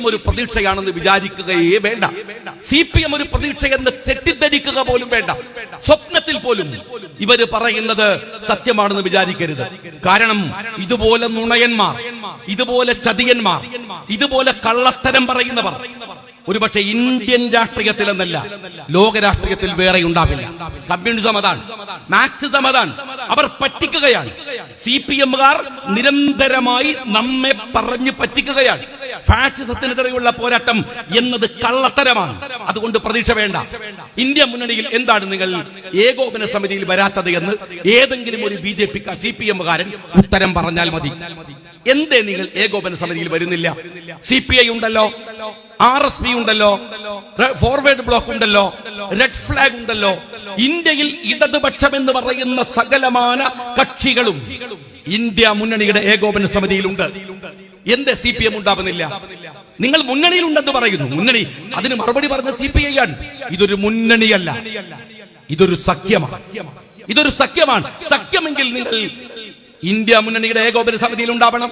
M ഒരു പ്രതീക്ഷയാണെന്ന് വിചാരിക്കുകയേ വേണ്ട. C P M ഒരു പ്രതീക്ഷയെന്ന് തെറ്റിദ്ധരിക്കുക പോലും വേണ്ട. സ്വപ്നത്തിൽ പോലും ഇവർ പറയുന്നത് സത്യമാണെന്ന് വിചാരിക്കരുത്. കാരണം ഇതുപോലെ നുണയന്മാർ ഇതുപോലെ ചതിയന്മാർ ഇതുപോലെ കള്ളത്തരം പറയുന്നവർ ഒരുപക്ഷെ ഇന്ത്യൻ രാഷ്ട്രീയത്തിൽ എന്നല്ല ലോക രാഷ്ട്രീയത്തിൽ വേറെ ഉണ്ടാവില്ല. കമ്മ്യൂണിസം അതാണ് മാക്സിസം അതാണ്. അവർ പറ്റിക്കുകയാണ്. സി പി എമ്മുകാർ നിരന്തരമായി നമ്മെ പറഞ്ഞു പറ്റിക്കുകയാണ്. ഫാഷിസത്തിനെതിരെയുള്ള പോരാട്ടം എന്നത് കള്ളത്തരമാണ്. അതുകൊണ്ട് പ്രതീക്ഷ വേണ്ട. ഇന്ത്യ മുന്നണിയിൽ എന്താണ് നിങ്ങൾ ഏകോപന സമിതിയിൽ വരാത്തത് എന്ന് ഏതെങ്കിലും ഒരു B J P C P എമ്മുകാരൻ ഉത്തരം പറഞ്ഞാൽ മതി. എന്തേ നിങ്ങൾ ഏകോപന സമിതിയിൽ വരുന്നില്ല? സി പി ഐ ഉണ്ടല്ലോ. ആർ എസ് പി ഉണ്ടല്ലോ ഫോർവേഡ് ബ്ലോക്ക് ഉണ്ടല്ലോ റെഡ് ഫ്ലാഗ് ഉണ്ടല്ലോ. ഇന്ത്യയിൽ ഇടതുപക്ഷം എന്ന് പറയുന്ന സകലമാന കക്ഷികളും ഇന്ത്യ മുന്നണിയുടെ ഏകോപന സമിതിയിലുണ്ട്. എന്ത് സി പി എം ഉണ്ടാവുന്നില്ല? നിങ്ങൾ മുന്നണിയിലുണ്ടെന്ന് പറയുന്നു. മുന്നണി അതിന് മറുപടി പറഞ്ഞ സി പി ഐ ആണ്. ഇതൊരു മുന്നണിയല്ല. ഇതൊരു സഖ്യമാണ്. ഇതൊരു സഖ്യമാണ്. സഖ്യമെങ്കിൽ നിങ്ങൾ ഇന്ത്യ മുന്നണിയുടെ ഏകോപന സമിതിയിൽ ഉണ്ടാവണം.